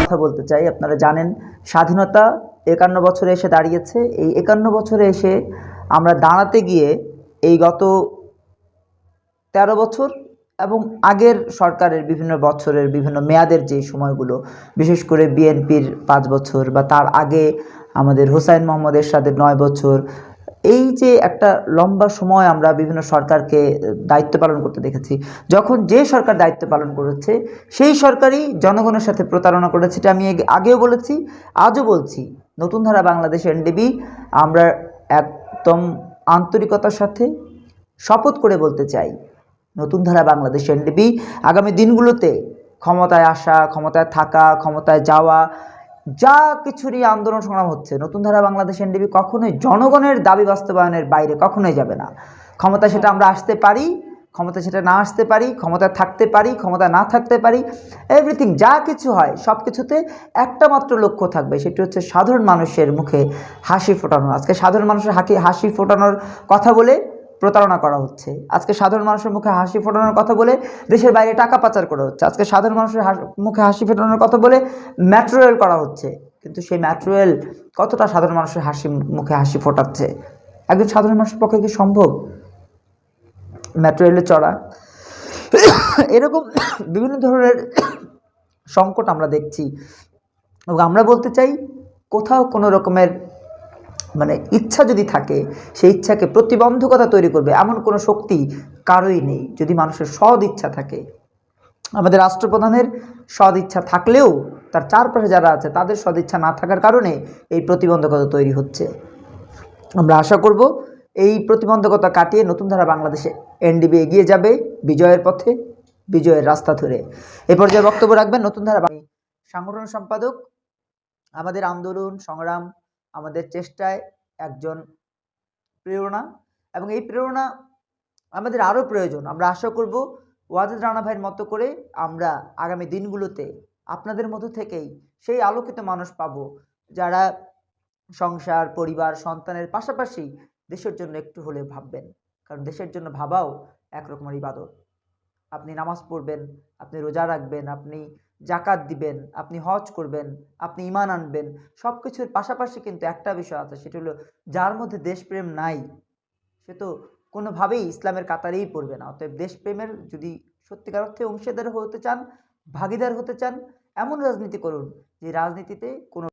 কথা বলতে চাই, আপনারা জানেন স্বাধীনতা একান্ন বছরে এসে দাঁড়িয়েছে। এই একান্ন বছরে এসে আমরা দাঁড়াতে গিয়ে এই গত তেরো বছর এবং আগের সরকারের বিভিন্ন বছরের বিভিন্ন মেয়াদের যে সময়গুলো, বিশেষ করে বিএনপির পাঁচ বছর বা তার আগে আমাদের হুসাইন মোহাম্মদ এরশাদের নয় বছর এই যে একটা লম্বা সময় আমরা বিভিন্ন সরকারকে দায়িত্ব পালন করতে দেখেছি, যখন যে সরকার দায়িত্ব পালন করেছে, সেই সরকারই জনগণের সাথে প্রতারণা করেছে। এটা আমি আগেও বলেছি, আজও বলছি। নতুন ধারা বাংলাদেশ এনডিবি, আমরা একদম আন্তরিকতার সাথে শপথ করে বলতে চাই, নতুন ধারা বাংলাদেশ এনডিবি আগামী দিনগুলোতে ক্ষমতায় আসা, ক্ষমতায় থাকা, ক্ষমতায় যাওয়া যা কিছুরই আন্দোলন সংগ্রাম হচ্ছে, নতুন ধারা বাংলাদেশ এনডিবি কখনোই জনগণের দাবি বাস্তবায়নের বাইরে কখনোই যাবে না। ক্ষমতা সেটা আমরা আসতে পারি ক্ষমতা সেটা না আসতে পারি, ক্ষমতায় থাকতে পারি ক্ষমতা না থাকতে পারি এভরিথিং যা কিছু হয়, সব কিছুতে একটা মাত্র লক্ষ্য থাকবে, সেটি হচ্ছে সাধারণ মানুষের মুখে হাসি ফোটানো। আজকে সাধারণ মানুষের হাসি হাসি ফোটানোর কথা বলে প্রতারণা করা হচ্ছে। আজকে সাধারণ মানুষের মুখে হাসি ফোটানোর কথা বলে দেশের বাইরে টাকা পাচার করা হচ্ছে। আজকে সাধারণ মানুষের মুখে হাসি ফোটানোর কথা বলে মেট্রো রেল করা হচ্ছে। কিন্তু সেই মেট্রো রেল কতটা সাধারণ মানুষের হাসি মুখে হাসি ফোটাচ্ছে? একজন সাধারণ মানুষের পক্ষে কি সম্ভব? মেট্রো রেলে চড়া। এরকম বিভিন্ন ধরনের সংকট আমরা দেখছি। এবং আমরা বলতে চাই কোথাও কোনো রকমের মানে ইচ্ছা যদি থাকে, সেই ইচ্ছাকে প্রতিবন্ধকতা তৈরি করবে এমন কোনো শক্তি কারোই নেই। যদি মানুষের সদ ইচ্ছা থাকে, আমাদের রাষ্ট্রপ্রধানের সদ ইচ্ছা থাকলেও তার চারপাশে যারা আছে, তাদের সদ ইচ্ছা না থাকার কারণে এই প্রতিবন্ধকতা তৈরি হচ্ছে। আমরা আশা করব এই প্রতিবন্ধকতা কাটিয়ে নতুন ধারা বাংলাদেশে এনডিবি এগিয়ে যাবে বিজয়ের পথে, বিজয়ের রাস্তা ধরে। এ পর্যায়ে বক্তব্য রাখবেন নতুন ধারা সাংগঠন সম্পাদক, আমাদের আন্দোলন, সংগ্রাম আমাদের চেষ্টায় একজন প্রেরণা এবং এই প্রেরণা আমাদের আরও প্রয়োজন। আমরা আশা করব ওয়াজেদ রানা ভাইয়ের মতো করে আমরা আগামী দিনগুলোতে আপনাদের মধ্যে থেকেই সেই আলোকিত মানুষ পাবো যারা সংসার, পরিবার, সন্তানের পাশাপাশি দেশের জন্য একটু হলে ভাববেন। কারণ দেশের জন্য ভাবাও একরকমের ইবাদত। আপনি নামাজ পড়বেন, আপনি রোজা রাখবেন, আপনি জাকাত দিবেন, আপনি হজ করবেন, আপনি ইমান আনবেন সব কিছুর পাশাপাশি কিন্তু একটা বিষয় আছে, সেটা হলো যার মধ্যে দেশপ্রেম নাই, সে তো কোনোভাবেই ইসলামের কাতারেই পড়বে না। অতএব দেশপ্রেমের যদি সত্যিকার অর্থে অংশীদার হতে চান, ভাগিদার হতে চান, এমন রাজনীতি করুন যে রাজনীতিতে কোনো